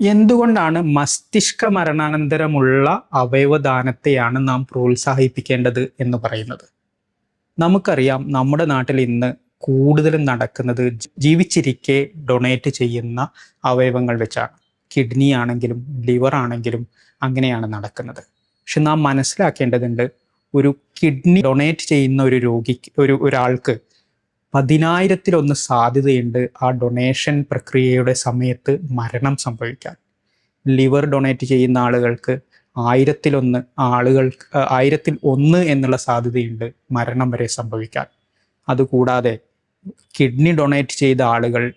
എന്തുകൊണ്ടാണ് മസ്തിഷ്ക മരണാനന്തരമുള്ള അവയവദാനത്തെയാണ് നാം പ്രോത്സാഹിപ്പിക്കേണ്ടത് എന്ന് പറയുന്നത്? നമുക്കറിയാം നമ്മുടെ നാട്ടിൽ ഇന്ന് കൂടുതലും നടക്കുന്നത് ജീവിച്ചിരിക്കെ ഡൊണേറ്റ് ചെയ്യുന്ന അവയവങ്ങൾ വെച്ചാണ്. കിഡ്നി ആണെങ്കിലും ലിവർ ആണെങ്കിലും അങ്ങനെയാണ് നടക്കുന്നത്. പക്ഷെ നാം മനസ്സിലാക്കേണ്ടതുണ്ട് ഒരു കിഡ്നി ഡൊണേറ്റ് ചെയ്യുന്ന ഒരു രോഗിക്ക് ഒരു ഒരാൾക്ക് പതിനായിരത്തിലൊന്ന് സാധ്യതയുണ്ട് ആ ഡൊണേഷൻ പ്രക്രിയയുടെ സമയത്ത് മരണം സംഭവിക്കാൻ. ലിവർ ഡൊണേറ്റ് ചെയ്യുന്ന ആളുകൾക്ക് ആയിരത്തിലൊന്ന് ആളുകൾ ആയിരത്തിൽ ഒന്ന് എന്നുള്ള സാധ്യതയുണ്ട് മരണം വരെ സംഭവിക്കാൻ. അതുകൂടാതെ കിഡ്നി ഡൊണേറ്റ് ചെയ്ത ആളുകൾ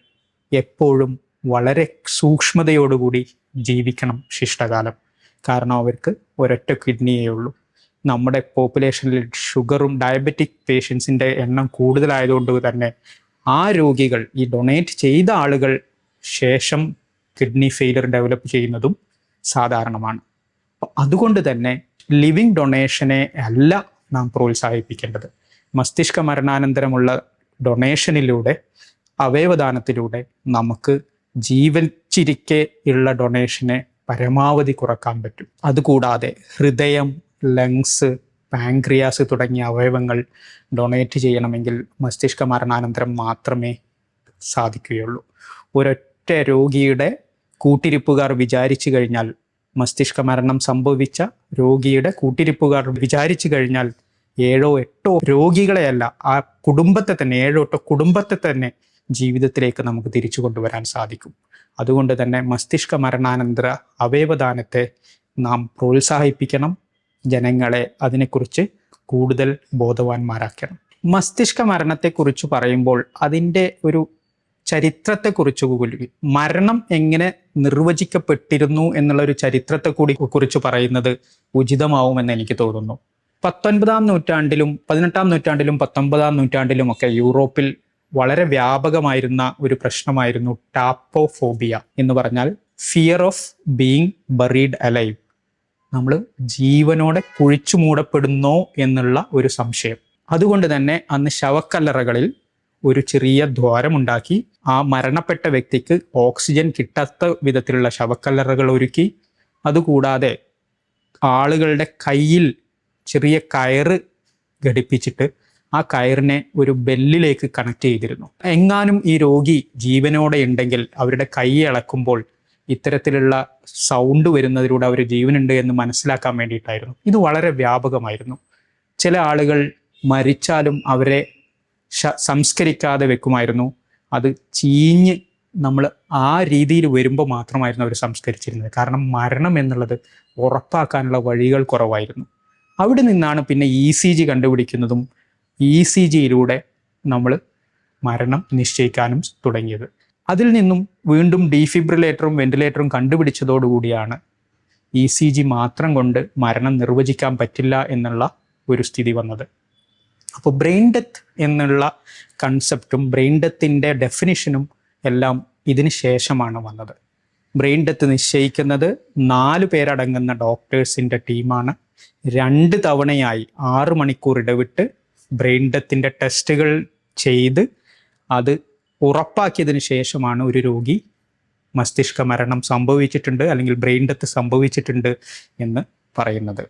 എപ്പോഴും വളരെ സൂക്ഷ്മതയോടുകൂടി ജീവിക്കണം ശിഷ്ടകാലം. കാരണം അവർക്ക് ഒരൊറ്റ കിഡ്നിയേ ഉള്ളൂ നമ്മുടെ പോപ്പുലേഷനിൽ ഷുഗറും ഡയബറ്റിക് പേഷ്യൻസിന്റെ എണ്ണം കൂടുതലായതുകൊണ്ട് തന്നെ ആ രോഗികൾ ഈ ഡൊണേറ്റ് ചെയ്ത ആളുകൾ ശേഷം കിഡ്നി ഫെയിലർ ഡെവലപ്പ് ചെയ്യുന്നതും സാധാരണമാണ്. അതുകൊണ്ട് തന്നെ ലിവിങ് ഡൊണേഷനെ അല്ല നാം പ്രോത്സാഹിപ്പിക്കേണ്ടത്. മസ്തിഷ്ക മരണാനന്തരമുള്ള ഡൊണേഷനിലൂടെ അവയവദാനത്തിലൂടെ നമുക്ക് ജീവിച്ചിരിക്കെ ഉള്ള ഡൊണേഷനെ പരമാവധി കുറയ്ക്കാൻ പറ്റും. അതുകൂടാതെ ഹൃദയം ലങ്സ് പാൻക്രിയാസ് തുടങ്ങിയ അവയവങ്ങൾ ഡൊണേറ്റ് ചെയ്യണമെങ്കിൽ മസ്തിഷ്ക മരണാനന്തരം മാത്രമേ സാധിക്കുകയുള്ളൂ. ഒരൊറ്റ രോഗിയുടെ കൂട്ടിരിപ്പുകാർ വിചാരിച്ചു കഴിഞ്ഞാൽ മസ്തിഷ്ക മരണം സംഭവിച്ച രോഗിയുടെ കൂട്ടിരിപ്പുകാർ വിചാരിച്ചു കഴിഞ്ഞാൽ ഏഴോ എട്ടോ രോഗികളെയല്ല ആ കുടുംബത്തെ തന്നെ ഏഴോ എട്ടോ കുടുംബത്തെ തന്നെ ജീവിതത്തിലേക്ക് നമുക്ക് തിരിച്ചു കൊണ്ടുവരാൻ സാധിക്കും. അതുകൊണ്ട് തന്നെ മസ്തിഷ്ക മരണാനന്തര അവയവദാനത്തെ നാം പ്രോത്സാഹിപ്പിക്കണം ജനങ്ങളെ അതിനെക്കുറിച്ച് കൂടുതൽ ബോധവാന്മാരാക്കണം. മസ്തിഷ്ക മരണത്തെക്കുറിച്ച് പറയുമ്പോൾ അതിന്റെ ഒരു ചരിത്രത്തെ കുറിച്ച് കൂടി മരണം എങ്ങനെ നിർവചിക്കപ്പെട്ടിരുന്നു എന്നുള്ള ഒരു ചരിത്രത്തെ കൂടി കുറിച്ച് പറയുന്നത് ഉചിതമാവുമെന്ന് എനിക്ക് തോന്നുന്നു. പത്തൊൻപതാം നൂറ്റാണ്ടിലും പതിനെട്ടാം നൂറ്റാണ്ടിലും പത്തൊമ്പതാം നൂറ്റാണ്ടിലും ഒക്കെ യൂറോപ്പിൽ വളരെ വ്യാപകമായിരുന്ന ഒരു പ്രശ്നമായിരുന്നു ടാപ്പോഫോബിയ എന്ന് പറഞ്ഞാൽ fear of being buried alive നമ്മൾ ജീവനോടെ കുഴിച്ചു മൂടപ്പെടുന്നോ എന്നുള്ള ഒരു സംശയം. അതുകൊണ്ട് തന്നെ അന്ന് ശവക്കല്ലറകളിൽ ഒരു ചെറിയ ദ്വാരമുണ്ടാക്കി ആ മരണപ്പെട്ട വ്യക്തിക്ക് ഓക്സിജൻ കിട്ടാത്ത വിധത്തിലുള്ള ശവക്കല്ലറകൾ ഒരുക്കി. അതുകൂടാതെ ആളുകളുടെ കയ്യിൽ ചെറിയ കയറ് ഘടിപ്പിച്ചിട്ട് ആ കയറിനെ ഒരു ബെല്ലിലേക്ക് കണക്ട് ചെയ്തിരുന്നു. എങ്ങാനും ഈ രോഗി ജീവനോടെ ഉണ്ടെങ്കിൽ അവരുടെ കൈ ഇളക്കുമ്പോൾ ഇത്തരത്തിലുള്ള സൗണ്ട് വരുന്നതിലൂടെ അവർ ജീവനുണ്ട് എന്ന് മനസ്സിലാക്കാൻ വേണ്ടിയിട്ടായിരുന്നു. ഇത് വളരെ വ്യാപകമായിരുന്നു. ചില ആളുകൾ മരിച്ചാലും അവരെ സംസ്കരിക്കാതെ വെക്കുമായിരുന്നു. അത് ചീഞ്ഞ് നമ്മൾ ആ രീതിയിൽ വരുമ്പോൾ മാത്രമായിരുന്നു അവർ സംസ്കരിച്ചിരുന്നത്. കാരണം മരണം എന്നുള്ളത് ഉറപ്പാക്കാനുള്ള വഴികൾ കുറവായിരുന്നു. അവിടെ നിന്നാണ് പിന്നെ ഇ സി ജി കണ്ടുപിടിക്കുന്നതും ഇ സി ജിയിലൂടെ നമ്മൾ മരണം നിശ്ചയിക്കാനും തുടങ്ങിയത്. അതിൽ നിന്നും വീണ്ടും ഡീഫിബ്രിലേറ്ററും വെന്റിലേറ്ററും കണ്ടുപിടിച്ചതോടുകൂടിയാണ് ഇ സി ജി മാത്രം കൊണ്ട് മരണം നിർവചിക്കാൻ പറ്റില്ല എന്നുള്ള ഒരു സ്ഥിതി വന്നത്. അപ്പോൾ ബ്രെയിൻ ഡെത്ത് എന്നുള്ള കൺസെപ്റ്റും ബ്രെയിൻ ഡെത്തിന്റെ ഡെഫിനിഷനും എല്ലാം ഇതിന് ശേഷമാണ് വന്നത്. ബ്രെയിൻ ഡെത്ത് നിശ്ചയിക്കുന്നത് നാല് പേരടങ്ങുന്ന ഡോക്ടേഴ്സിന്റെ ടീമാണ് രണ്ട് തവണയായി ആറ് മണിക്കൂർ ഇടവിട്ട് ബ്രെയിൻ ഡെത്തിന്റെ ടെസ്റ്റുകൾ ചെയ്ത് അത് ഉറപ്പാക്കിയതിന് ശേഷമാണ് ഒരു രോഗി മസ്തിഷ്ക മരണം സംഭവിച്ചിട്ടുണ്ട് അല്ലെങ്കിൽ ബ്രെയിൻ ഡെത്ത് സംഭവിച്ചിട്ടുണ്ട് എന്ന് പറയുന്നത്.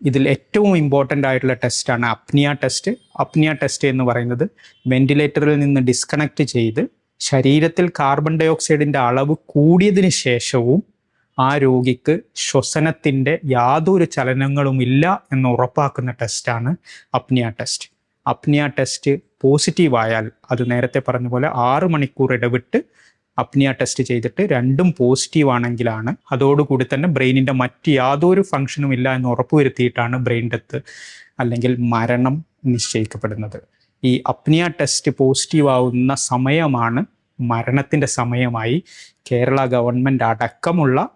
ഇതിൽ ഏറ്റവും ഇമ്പോർട്ടന്റ് ആയിട്ടുള്ള ടെസ്റ്റാണ് അപ്നിയ ടെസ്റ്റ് അപ്നിയ ടെസ്റ്റ് എന്ന് പറയുന്നത് വെന്റിലേറ്ററിൽ നിന്ന് ഡിസ്കണക്ട് ചെയ്ത് ശരീരത്തിൽ കാർബൺ ഡൈ ഓക്സൈഡിന്റെ അളവ് കൂടിയതിന് ശേഷവും ആ രോഗിക്ക് ശ്വസനത്തിന്റെ യാതൊരു ചലനങ്ങളും ഇല്ല എന്ന് ഉറപ്പാക്കുന്ന ടെസ്റ്റാണ് apnea test apnea test positive ആയാൽ അത് നേരത്തെ പറഞ്ഞ പോലെ ആറ് മണിക്കൂർ ഇടവിട്ട് അപ്നിയ ടെസ്റ്റ് ചെയ്തിട്ട് രണ്ടും പോസിറ്റീവ് ആണെങ്കിലാണ് അതോടുകൂടി തന്നെ ബ്രെയിനിന്റെ മറ്റ് യാതൊരു ഫംഗ്ഷനും ഇല്ല എന്ന് ഉറപ്പുവരുത്തിയിട്ടാണ് ബ്രെയിൻ ഡെത്ത് അല്ലെങ്കിൽ മരണം നിശ്ചയിക്കപ്പെടുന്നത്. ഈ അപ്നിയ ടെസ്റ്റ് പോസിറ്റീവ് ആവുന്ന സമയമാണ് മരണത്തിന്റെ സമയമായി കേരള ഗവൺമെന്റ് അടക്കമുള്ള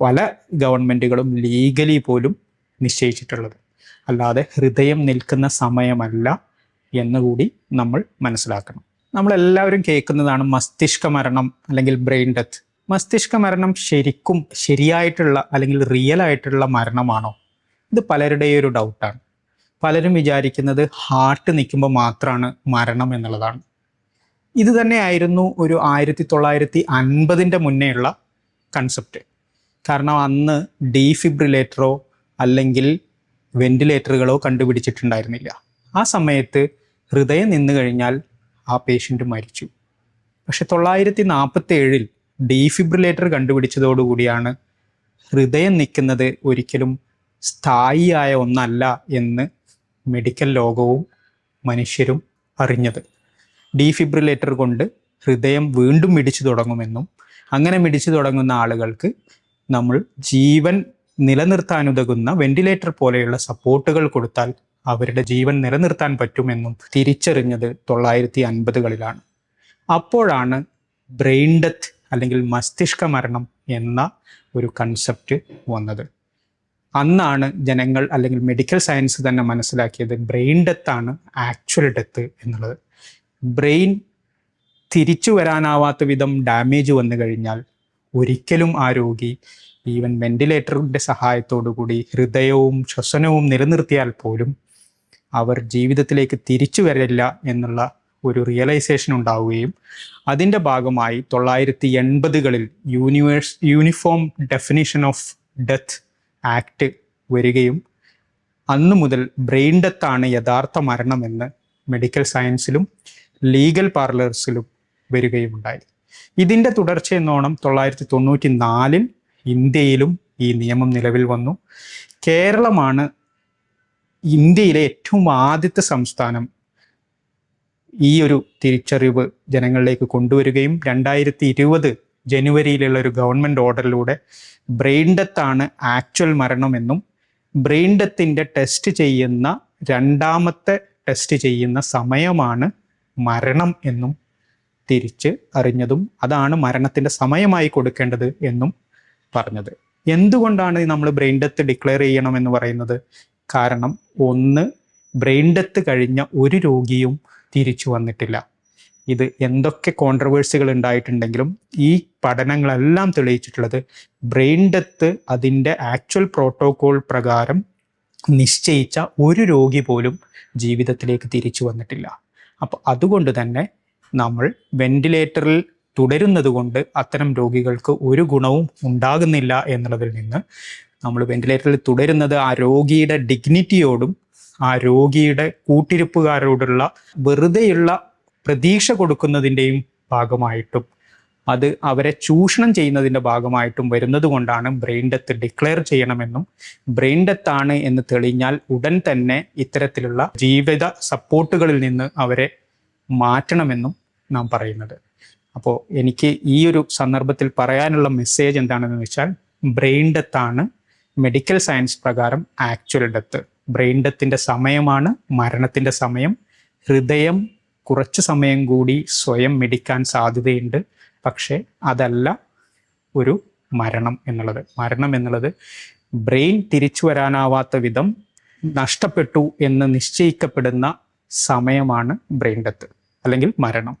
പല ഗവൺമെന്റുകളും ലീഗലി പോലും നിശ്ചയിച്ചിട്ടുള്ളത്. അല്ലാതെ ഹൃദയം നിൽക്കുന്ന സമയമല്ല. എന്നുകൂടി നമ്മൾ മനസ്സിലാക്കണം. നമ്മളെല്ലാവരും കേൾക്കുന്നതാണ് മസ്തിഷ്ക മരണം അല്ലെങ്കിൽ ബ്രെയിൻ ഡെത്ത്. മസ്തിഷ്ക മരണം ശരിക്കും ശരിയായിട്ടുള്ള അല്ലെങ്കിൽ റിയൽ ആയിട്ടുള്ള മരണമാണോ? ഇത് പലരുടെയും ഒരു ഡൗട്ടാണ് പലരും വിചാരിക്കുന്നത് ഹാർട്ട് നിൽക്കുമ്പോൾ മാത്രമാണ് മരണം എന്നുള്ളതാണ്. ഇത് തന്നെയായിരുന്നു ഒരു ആയിരത്തി തൊള്ളായിരത്തി അൻപതിന്റെ മുന്നേയുള്ള കൺസെപ്റ്റ് കാരണം അന്ന് ഡീഫിബ്രിലേറ്ററോ അല്ലെങ്കിൽ വെന്റിലേറ്ററുകളോ കണ്ടുപിടിച്ചിട്ടുണ്ടായിരുന്നില്ല. ആ സമയത്ത് ഹൃദയം നിന്നു കഴിഞ്ഞാൽ ആ പേഷ്യന്റ് മരിച്ചു. പക്ഷെ തൊള്ളായിരത്തി നാൽപ്പത്തി ഏഴിൽ ഡീഫിബ്രിലേറ്റർ കണ്ടുപിടിച്ചതോടുകൂടിയാണ് ഹൃദയം നിൽക്കുന്നത് ഒരിക്കലും സ്ഥായിയായ ഒന്നല്ല എന്ന് മെഡിക്കൽ ലോകവും മനുഷ്യരും അറിഞ്ഞത്. ഡീഫിബ്രിലേറ്റർ കൊണ്ട് ഹൃദയം വീണ്ടും മിടിച്ചു തുടങ്ങുമെന്നും അങ്ങനെ മിടിച്ചു തുടങ്ങുന്ന ആളുകൾക്ക് നമ്മൾ ജീവൻ നിലനിർത്താനുതകുന്ന വെന്റിലേറ്റർ പോലെയുള്ള സപ്പോർട്ടുകൾ കൊടുത്താൽ അവരുടെ ജീവൻ നിലനിർത്താൻ പറ്റുമെന്നും തിരിച്ചറിഞ്ഞത് തൊള്ളായിരത്തി അൻപതുകളിലാണ് അപ്പോഴാണ് ബ്രെയിൻ ഡെത്ത് അല്ലെങ്കിൽ മസ്തിഷ്ക മരണം എന്ന ഒരു കൺസെപ്റ്റ് വന്നത്. അന്നാണ് ജനങ്ങൾ അല്ലെങ്കിൽ മെഡിക്കൽ സയൻസ് തന്നെ മനസ്സിലാക്കിയത് ബ്രെയിൻ ഡെത്ത് ആണ് ആക്ച്വൽ ഡെത്ത് എന്നുള്ളത്. ബ്രെയിൻ തിരിച്ചു വരാനാവാത്ത വിധം ഡാമേജ് വന്നു കഴിഞ്ഞാൽ ഒരിക്കലും ആ രോഗി ഈവൻ വെന്റിലേറ്ററിന്റെ സഹായത്തോടു കൂടി ഹൃദയവും ശ്വസനവും നിലനിർത്തിയാൽ പോലും അവർ ജീവിതത്തിലേക്ക് തിരിച്ചു വരില്ല എന്നുള്ള ഒരു റിയലൈസേഷൻ ഉണ്ടാവുകയും അതിന്റെ ഭാഗമായി തൊള്ളായിരത്തി എൺപതുകളിൽ universe uniform definition of death act വരികയും അന്നു മുതൽ ബ്രെയിൻ ഡെത്താണ് യഥാർത്ഥ മരണമെന്ന് മെഡിക്കൽ സയൻസിലും ലീഗൽ പാർലേഴ്സിലും വരികയുമുണ്ടായി. ഇതിന്റെ തുടർച്ചയെന്നോണം തൊള്ളായിരത്തി തൊണ്ണൂറ്റി നാലിൽ ഇന്ത്യയിലും ഈ നിയമം നിലവിൽ വന്നു. കേരളമാണ് ഇന്ത്യയിലെ ഏറ്റവും ആദ്യത്തെ സംസ്ഥാനം ഈ ഒരു തിരിച്ചറിവ് ജനങ്ങളിലേക്ക് കൊണ്ടുവരികയും രണ്ടായിരത്തി ഇരുപത് ജനുവരിയിലുള്ള ഒരു ഗവൺമെന്റ് ഓർഡറിലൂടെ ബ്രെയിൻ ഡെത്താണ് ആക്ച്വൽ മരണമെന്നും ബ്രെയിൻ ഡെത്തിന്റെ ടെസ്റ്റ് ചെയ്യുന്ന രണ്ടാമത്തെ ടെസ്റ്റ് ചെയ്യുന്ന സമയമാണ് മരണം എന്നും തിരിച്ച് അറിഞ്ഞതും അതാണ് മരണത്തിന്റെ സമയമായി കൊടുക്കേണ്ടത് എന്നും പറഞ്ഞത്. എന്തുകൊണ്ടാണ് നമ്മൾ ബ്രെയിൻ ഡെത്ത് ഡിക്ലെയർ ചെയ്യണമെന്ന് പറയുന്നത്? കാരണം ഒന്ന് ബ്രെയിൻ ഡെത്ത് കഴിഞ്ഞ ഒരു രോഗിയും തിരിച്ചു വന്നിട്ടില്ല. ഇത് എന്തൊക്കെ കോൺട്രവേഴ്സികൾ ഉണ്ടായിട്ടുണ്ടെങ്കിലും ഈ പഠനങ്ങളെല്ലാം തെളിയിച്ചിട്ടുള്ളത് ബ്രെയിൻ ഡെത്ത് അതിന്റെ ആക്ച്വൽ പ്രോട്ടോകോൾ പ്രകാരം നിശ്ചയിച്ച ഒരു രോഗി പോലും ജീവിതത്തിലേക്ക് തിരിച്ചു വന്നിട്ടില്ല. അപ്പോൾ അതുകൊണ്ട് തന്നെ നമ്മൾ വെന്റിലേറ്ററിൽ തുടരുന്നത് കൊണ്ട് അത്തരം രോഗികൾക്ക് ഒരു ഗുണവും ഉണ്ടാകുന്നില്ല എന്നുള്ളതിൽ നിന്ന് നമ്മൾ വെന്റിലേറ്ററിൽ തുടരുന്നത് ആ രോഗിയുടെ ഡിഗ്നിറ്റിയോടും ആ രോഗിയുടെ കൂട്ടിരിപ്പുകാരോടുള്ള വെറുതെയുള്ള പ്രതീക്ഷ കൊടുക്കുന്നതിന്റെയും ഭാഗമായിട്ടും അത് അവരെ ചൂഷണം ചെയ്യുന്നതിന്റെ ഭാഗമായിട്ടും വരുന്നത് കൊണ്ടാണ് ബ്രെയിൻ ഡെത്ത് ഡിക്ലെയർ ചെയ്യണമെന്നും ബ്രെയിൻ ഡെത്ത് ആണ് എന്ന് തെളിഞ്ഞാൽ ഉടൻ തന്നെ ഇത്തരത്തിലുള്ള ജീവിത സപ്പോർട്ടുകളിൽ നിന്ന് അവരെ മാറ്റണമെന്നും നാം പറയുന്നത്. അപ്പോൾ എനിക്ക് ഈ ഒരു സന്ദർഭത്തിൽ പറയാനുള്ള മെസ്സേജ് എന്താണെന്ന് വെച്ചാൽ ബ്രെയിൻ ഡെത്താണ് മെഡിക്കൽ സയൻസ് പ്രകാരം ആക്ച്വൽ ഡെത്ത് ബ്രെയിൻ ഡെത്തിന്റെ സമയമാണ് മരണത്തിന്റെ സമയം. ഹൃദയം കുറച്ച് സമയം കൂടി സ്വയം മെടിക്കാൻ സാധ്യതയുണ്ട്. പക്ഷേ അതല്ല ഒരു മരണം എന്നുള്ളത്. മരണം എന്നുള്ളത് ബ്രെയിൻ തിരിച്ചു വരാനാവാത്ത വിധം നഷ്ടപ്പെട്ടു എന്ന് നിശ്ചയിക്കപ്പെടുന്ന സമയമാണ് ബ്രെയിൻ ഡെത്ത് അല്ലെങ്കിൽ മരണം.